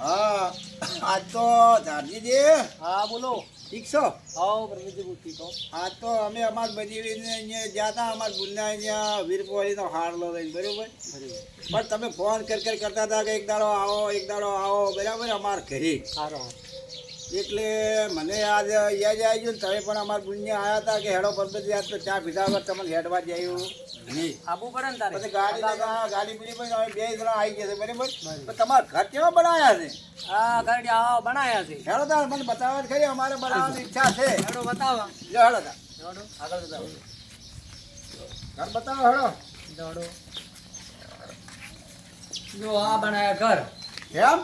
હા. આજ તો ધારજીજી. હા બોલો. ઠીક છો? આવો પ્રવીણજી બોલતી ઠીક આજ તો અમે અમાર બજીવીને અહીંયા ગયા હતા અમાર બુના અહીંયા વીરપોળીનો હારલો લઈને બરોબર? પણ તમે ફોન કર કર કરતા હતા કે એક દાડો આવો એક દાડો આવો બરાબર અમાર ઘરે. સારો એટલે મને આજ યાદ આવી ગયું તમે પણ અમારા બુનિયા આવ્યા હતા કે હેડો પરબત યાદ તો ચા પીધા વગર તમને હેડવા જયું નહીં આબુ પડે ને તારે? પછી ગાડી ગાડી પીડી પણ અમે બે જણા આવી ગયા છે બરાબર? પણ તમારા ઘર કેવા બનાવ્યા છે? હા ગાડી આવો બનાયા છે. હેડો તાર મને ખરી અમારે બનાવવાની ઈચ્છા છે. હેડો બતાવો. જો હેડો તાર. હેડો આગળ બતાવો ઘર બતાવો હેડો. હેડો. જો આ બનાવ્યા ઘર. એમ?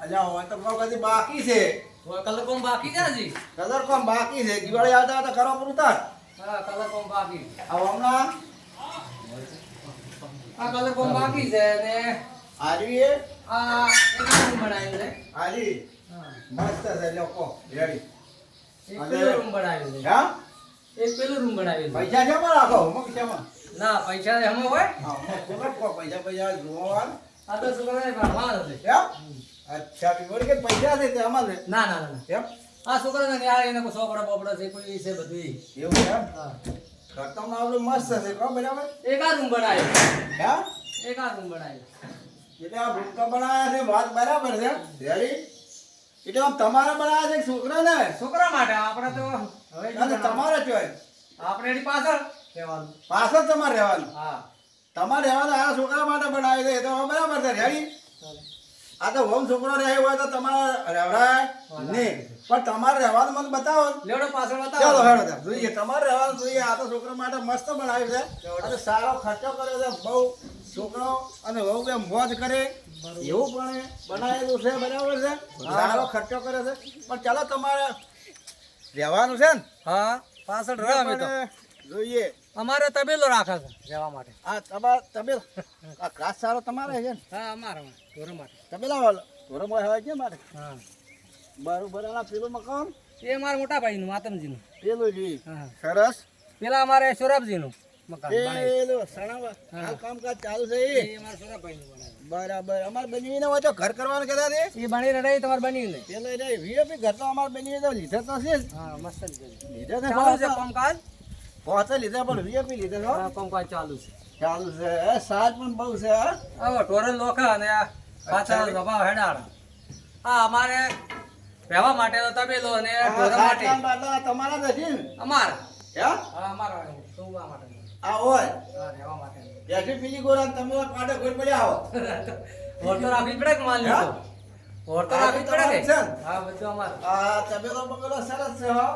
અલ્યા હોય તો કદી બાકી છે. કલર કોમ બાકી છે હજી? કલર કોમ બાકી છે. દિવાળી આવતા હતા કરો પૂરું તાર હા કલર કોમ બાકી આ હમણાં. આ કલર કોમ બાકી છે ને આરવી એ? આ એક રૂમ બનાવ્યું છે. આરી હા. મસ્ત છે લોકો રેડી. એક અને- રૂમ બનાવ્યું છે. હા? એક પેલું રૂમ બનાવ્યું પૈસા છે પણ ના પૈસા હમ હોય. હા પૈસા પૈસા જોવા આ તો છોકરાને ભણવાનું છે. અચ્છા બીજું કે પૈસા છે તે અમારે. ના ના ના ના. એમ? આ છોકરાને ન્યાય એને કોઈ સોપડા બોપડા છે કોઈ છે બધું એવું ઘર તો આપણું મસ્ત છે કહો બરાબર એક રૂમ બનાવ્યો હે? એક રૂમ બનાવ્યો એટલે આ ભૂલકા બનાવ્યા છે વાત બરાબર છે રેડી? એટલે આમ તમારે બનાવ્યા છે કે છોકરાને? છોકરા માટે આપણે તો હવે તમારે ચોય આપણે એની પાછળ રહેવાનું. પાછળ તમારે રહેવાનું. હા. તમારે રહેવાનું આ છોકરા માટે બનાવ્યું છે એ તો બરાબર છે રેડી? આ તો હોમ છોકરો રહે હોય તો તમારે રહેવડાય નહીં. પણ તમારે રહેવાનું મને બતાવો. લેવડો પાછળ બતાવો. ચલો હેડો જોઈએ તમારે રહેવાનું જોઈએ. આ તો છોકરા માટે મસ્ત બનાવ્યું છે. અને સારો ખર્ચો કર્યો છે. બહુ છોકરો અને બહુ બે મોજ કરે એવું પણ બનાવેલું છે બરાબર છે? સારો ખર્ચો કર્યો છે. પણ ચાલો તમારે રહેવાનું છે ને? હા પાછળ રહે અમે તો. જોઈએ. અમારે તબેલો રાખે છે રહેવા માટે. આ તબા તબેલ? આ ઘાસ સારો તમારે છે ને? હા અમારે ઢોરો માટે. તબેલા ધોરણમાં હોય છે મારે હા. બરોબર આ પેલું મકાન એ અમારા મોટા ભાઈનું માતમજીનું. પેલું જી. હા સરસ. પેલા અમારે સોરાબજીનું મકાન. પેલું સણાવા આ કામકાજ ચાલુ છે એ અમારા સોરાભાઈનું બરાબર. અમારે બની હોય તો ઘર કરવાનું કહેતા તે એ બની રહી તમારે બની લે પેલો રે વીઆઈપી ઘર તો અમારે બની તો લીધા તો છે હા મસ્ત. લીધા છે કામકાજ. પહોંચે લીધા પણ વીઆઈપી લીધા તો હા. કામકાજ ચાલુ છે. ચાલુ છે. એ સાજ પણ બહુ છે હા. ઢોરણ લોખા અને આ પાછળ સ્વભાવ હેડાળ હા અમારે રહેવા માટે તો તબેલો અને ઢોરો માટે. તમારા નથી અમારા? હે? હા અમારા સુવા માટે. આ હોય? હા રહેવા માટે. બેઠી પીલી ગોરા તમે કાંટે ગોળ પડ્યા આવો તો રાખવી જ પડે કે માલ લીધો હોર તો પડે કે? હા બધું અમારું. આ તબેલો બગલો સરસ છે હો.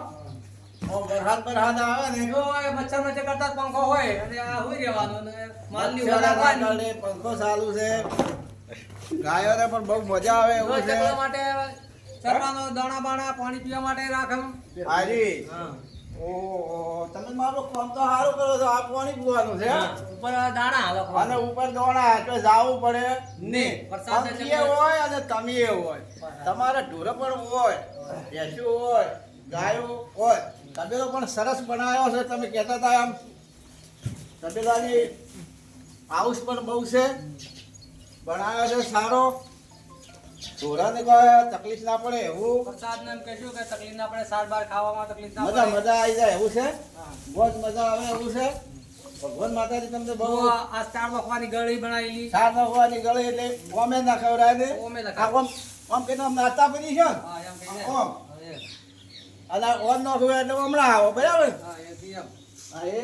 ઓ વરસાદ આવે ને. જો મચ્છર મચ્છર કરતા પંખો હોય. અને આ હુઈ રહેવાનું અને માલની મચ્છર હોરા ના કારણે પંખો ચાલુ છે. ગાયોને પણ બહુ મજા આવે એવું છે. માટે ચરવાનો દાણા બાણા પાણી પીવા માટે રાખમ હારી ઓહો તમે મારું કામ તો સારું કરો છો. આ પાણી પીવાનું છે ઉપર દાણા હાલો અને ઉપર દોણા તો જાવું પડે. નહીં. વરસાદ પંખી હોય અને તમે હોય. તમારે ઢોર પણ હોય ભેંસું હોય ગાયો હોય તબેલો પણ સરસ બનાવ્યો છે તમે કહેતા હતા આમ તબેલાની હાઉસ પણ બહુ છે. બનાવ્યો છે સારો. ઢોરાને તકલીફ ના પડે એવું. વરસાદ ને એમ કહેશું કે તકલીફ ના પડે સાર બાર ખાવામાં તકલીફ ના મજા મજા આવી જાય એવું છે? બહુ જ મજા આવે એવું છે? ભગવાન માતાજી તમને બહુ આ વખવાની ગળી બનાવેલી. સાર નાખવાની ગળી એટલે ઓમે ના ખવડાવે ને? ઓમે ના આ ઓમ ઓમ કે આમ પડી છે ઓમ. અને ઓન નો હોય એટલે હમણાં આવો બરાબર? એ થી એમ. આ એ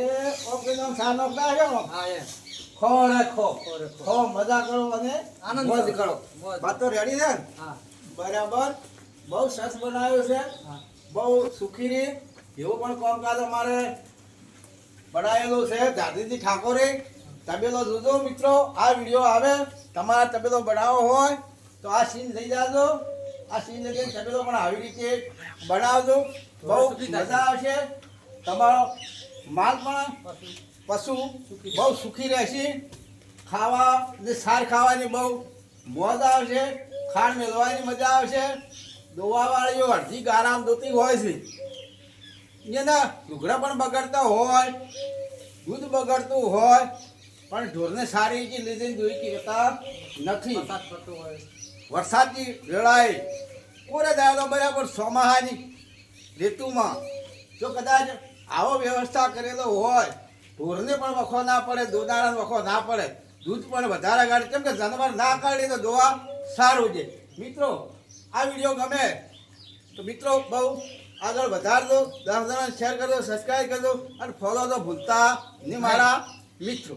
ઓમ કે આમ સાર નાખતા છે ને? હા એ. ખો રે ખો. ખો મજા કરો અને આનંદ મોજ કરો. વાત તો રેડી છે? હા. બરાબર. બહુ સરસ બનાવ્યું છે. બહુ સુખી રહી. એવું પણ કામકાજ અમારે બનાવેલું છે. દાદીજી ઠાકોરે તબેલો જોજો મિત્રો. આ વીડિયો આવે તમારા તબેલો બનાવો હોય તો આ સીન લઈ જાજો. આ સીન લઈને તબેલો પણ આવી રીતે બનાવજો. બહુ મજા આવશે. તમારો માલ પણ પશુ બહુ સુખી રહેશે. ખાવા ને સાર ખાવાની બહુ મોજ આવશે. ખાંડ મેળવાની મજા આવશે. દોવાવાળીઓ અડધી ગારામ દોતી હોય છે. એના લુગડા પણ બગડતા હોય દૂધ બગડતું હોય પણ ઢોરને સારી રીતે લીધી દૂધ કહેતા નથી. વરસાદની વેળાએ કોરે દાયલો બરાબર સોમાહાની ઋતુમાં જો કદાચ આવો વ્યવસ્થા કરેલો હોય, ઢોરને પણ વખો ના પડે દોનારાને વખો ના પડે, દૂધ પણ વધારે કાઢે કેમ કે જાનવર ના કાઢે તો દોવા સારું છે. મિત્રો, આ વીડિયો ગમે તો મિત્રો બહુ આગળ વધારજો, દસ જણાને શેર કરજો સબસ્ક્રાઈબ કરજો, અને ફોલો તો ભૂલતા નહીં મારા મિત્રો.